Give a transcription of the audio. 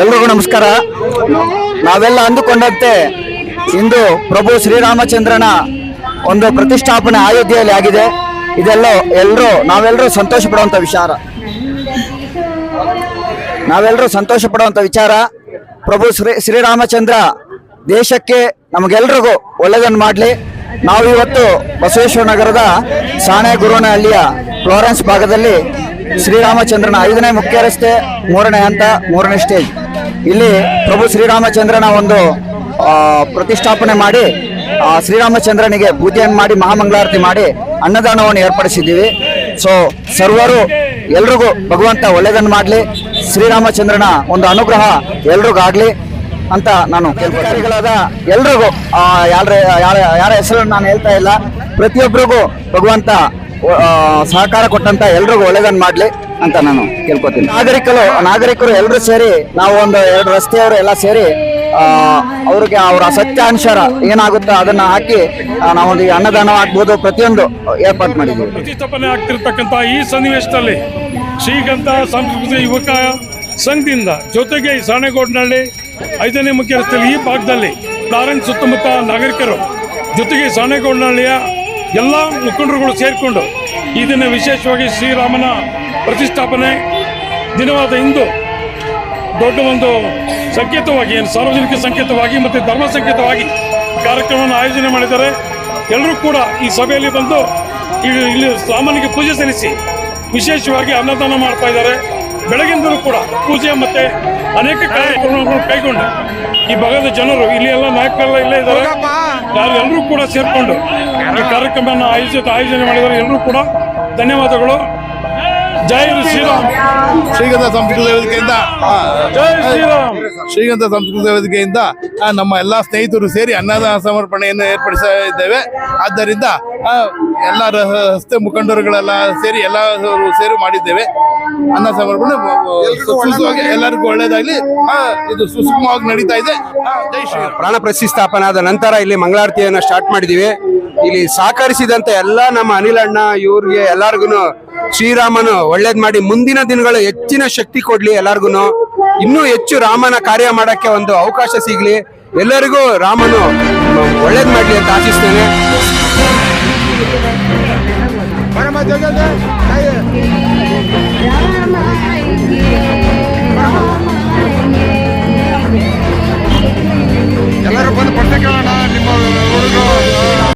ಎಲ್ರಿಗೂ ನಮಸ್ಕಾರ. ನಾವೆಲ್ಲ ಅಂದುಕೊಂಡಂತೆ ಇಂದು ಪ್ರಭು ಶ್ರೀರಾಮಚಂದ್ರನ ಒಂದು ಪ್ರತಿಷ್ಠಾಪನೆ ಅಯೋಧ್ಯೆಯಲ್ಲಿ ಆಗಿದೆ. ಇದೆಲ್ಲ ಎಲ್ಲರೂ ನಾವೆಲ್ಲರೂ ಸಂತೋಷ ಪಡುವಂಥ ವಿಚಾರ. ನಾವೆಲ್ಲರೂ ಸಂತೋಷ ಪಡುವಂಥ ವಿಚಾರ. ಪ್ರಭು ಶ್ರೀ, ಶ್ರೀರಾಮಚಂದ್ರ ದೇಶಕ್ಕೆ ನಮಗೆಲ್ರಿಗೂ ಒಳ್ಳೆಯದನ್ನು ಮಾಡಲಿ. ನಾವು ಇವತ್ತು ಬಸವೇಶ್ವರ ನಗರದ ಸಾಣೆ ಗುರುವನಹಳ್ಳಿಯ ಫ್ಲೋರೆನ್ಸ್ ಭಾಗದಲ್ಲಿ ಶ್ರೀರಾಮಚಂದ್ರನ ಐದನೇ ಮುಖ್ಯ ರಸ್ತೆ ಮೂರನೇ ಹಂತ, ಮೂರನೇ ಸ್ಟೇಜ್. ಇಲ್ಲಿ ಪ್ರಭು ಶ್ರೀರಾಮಚಂದ್ರನ ಒಂದು ಪ್ರತಿಷ್ಠಾಪನೆ ಮಾಡಿ ಶ್ರೀರಾಮಚಂದ್ರನಿಗೆ ಪೂಜೆಯನ್ನು ಮಾಡಿ, ಮಹಾಮಂಗಳಾರತಿ ಮಾಡಿ ಅನ್ನದಾನವನ್ನು ಏರ್ಪಡಿಸಿದ್ದೀವಿ. ಸೊ ಸರ್ವರು ಎಲ್ರಿಗೂ ಭಗವಂತ ಒಳ್ಳೆಯದನ್ನು ಮಾಡಲಿ, ಶ್ರೀರಾಮಚಂದ್ರನ ಒಂದು ಅನುಗ್ರಹ ಎಲ್ರಿಗೂ ಆಗಲಿ ಅಂತ ನಾನು ಕೇಳ್ಕೊಳ್ತೀನಿಗಳಾದ ಎಲ್ರಿಗೂ ಯಾರ ಯಾರ ಹೆಸರನ್ನು ನಾನು ಹೇಳ್ತಾ ಇಲ್ಲ ಪ್ರತಿಯೊಬ್ಬರಿಗೂ ಭಗವಂತ ಸಹಕಾರ ಕೊಟ್ಟಂತ ಎಲ್ರಿಗೂ ಒಳ್ಳೆಯದನ್ನು ಮಾಡ್ಲಿ. ಅಂತ ನಾನು ಕೇಳ್ಕೊತೀನಿ ನಾಗರಿಕರು ನಾಗರಿಕರು ಎಲ್ಲರೂ ಸೇರಿ ನಾವು ಒಂದು ಎರಡು ರಸ್ತೆಯವರು ಎಲ್ಲ ಸೇರಿ ಅವ್ರಿಗೆ ಅವರ ಸತ್ಯಾಂಶರ ಏನಾಗುತ್ತೋ ಅದನ್ನ ಹಾಕಿ ನಾವೊಂದು ಈ ಅನ್ನದಾನ ಆಗ್ಬೋದು ಪ್ರತಿಯೊಂದು ಏರ್ಪಾಟ್ ಮಾಡಿದ್ದೀವಿ. ಪ್ರತಿಷ್ಠಾಪನೆ ಆಗ್ತಿರ್ತಕ್ಕಂಥ ಈ ಸನ್ನಿವೇಶದಲ್ಲಿ ಶ್ರೀಗಂಧ ಸಾಂಸ್ಕೃತಿಕ ಯುವಕ ಸಂಘದಿಂದ ಜೊತೆಗೆ ಈ ಸಾಣೆಗೋಡ್ನಹಳ್ಳಿ ಐದನೇ ಮುಖ್ಯ ರಸ್ತೆಯಲ್ಲಿ ಈ ಭಾಗದಲ್ಲಿ ಫ್ಲಾರೆನ್ಸ್ ಸುತ್ತಮುತ್ತ ನಾಗರಿಕರು ಜೊತೆಗೆ ಸಾಣೆಗೋಡ್ನಹಳ್ಳಿಯ ಎಲ್ಲ ಮುಖಂಡರುಗಳು ಸೇರಿಕೊಂಡು ಇದನ್ನು ವಿಶೇಷವಾಗಿ ಶ್ರೀರಾಮನ ಪ್ರತಿಷ್ಠಾಪನೆ ದಿನವಾದ ಇಂದು ದೊಡ್ಡ ಒಂದು ಸಂಕೇತವಾಗಿ ಸಾರ್ವಜನಿಕ ಸಂಕೇತವಾಗಿ ಮತ್ತು ಧರ್ಮ ಸಂಕೇತವಾಗಿ ಕಾರ್ಯಕ್ರಮವನ್ನು ಆಯೋಜನೆ ಮಾಡಿದ್ದಾರೆ. ಎಲ್ಲರೂ ಕೂಡ ಈ ಸಭೆಯಲ್ಲಿ ಬಂದು ಇಲ್ಲಿ ಇಲ್ಲಿ ರಾಮನಿಗೆ ಪೂಜೆ ಸಲ್ಲಿಸಿ ವಿಶೇಷವಾಗಿ ಅನ್ನದಾನ ಮಾಡ್ತಾ ಇದ್ದಾರೆ. ಬೆಳಗಿಂದಲೂ ಕೂಡ ಪೂಜೆ ಮತ್ತು ಅನೇಕ ಕಾರ್ಯಕ್ರಮಗಳನ್ನು ಕೈಗೊಂಡು ಈ ಭಾಗದ ಜನರು ಇಲ್ಲಿ ಎಲ್ಲ ನಾಯಕರೆಲ್ಲ ಇಲ್ಲೇ ಇದ್ದಾರೆ. ಎಲ್ಲರೂ ಕೂಡ ಸೇರಿಕೊಂಡು ಈ ಕಾರ್ಯಕ್ರಮವನ್ನು ಆಯೋಜಿತ ಆಯೋಜನೆ ಮಾಡಿದ್ದಾರೆ. ಎಲ್ಲರೂ ಕೂಡ ಧನ್ಯವಾದಗಳು. ಜೈ ಶ್ರೀರಾಮ್. ಶ್ರೀಗಂಧ ಸಂಸ್ಕೃತ ವೇದಿಕೆಯಿಂದ ಆ, ಜೈ ಶ್ರೀರಾಮ್. ಶ್ರೀಗಂಧ ಸಂಸ್ಕೃತ ವೇದಿಕೆಯಿಂದ ನಮ್ಮ ಎಲ್ಲಾ ಸ್ನೇಹಿತರು ಸೇರಿ ಅನ್ನದಾನ ಸಮರ್ಪಣೆಯನ್ನು ಏರ್ಪಡಿಸಿದ್ದೇವೆ ಆದ್ದರಿಂದ ಆ, ಎಲ್ಲ ರಸ್ತೆ ಮುಖಂಡರುಗಳೆಲ್ಲ ಸೇರಿ ಎಲ್ಲ ಸೇರಿ ಮಾಡಿದ್ದೇವೆ. ಅನ್ನ ಸಮರ್ಪಣೆ ಎಲ್ಲರಿಗೂ ಒಳ್ಳೇದಾಗ್ಲಿ ಇದು ಸುಸೂಕ್ಷ್ಮವಾಗಿ ನಡೀತಾ ಇದೆ. ಜೈ ಶ್ರೀರಾಮ್ ಪ್ರಾಣ ಪ್ರತಿಷ್ಠಾಪನೆ ಆದ ನಂತರ ಇಲ್ಲಿ ಮಂಗಳಾರತಿಯನ್ನ ಸ್ಟಾರ್ಟ್ ಮಾಡಿದೀವಿ. ಇಲ್ಲಿ ಸಹಕರಿಸಿದಂತೆ ಎಲ್ಲ ನಮ್ಮ ಅನಿಲಣ್ಣ ಅಣ್ಣ ಇವ್ರಿಗೆ ಎಲ್ಲಾರ್ಗು ಶ್ರೀರಾಮನು ಒಳ್ಳೇದ್ ಮಾಡಿ ಮುಂದಿನ ದಿನಗಳು ಹೆಚ್ಚಿನ ಶಕ್ತಿ ಕೊಡ್ಲಿ ಎಲ್ಲಾರ್ಗು ಇನ್ನೂ ಹೆಚ್ಚು ರಾಮನ ಕಾರ್ಯ ಮಾಡಕ್ಕೆ ಒಂದು ಅವಕಾಶ ಸಿಗ್ಲಿ. ಎಲ್ಲರಿಗೂ ರಾಮನು ಒಳ್ಳೇದ್ ಮಾಡ್ಲಿ ಅಂತ ಆಶಿಸ್ತೇನೆ.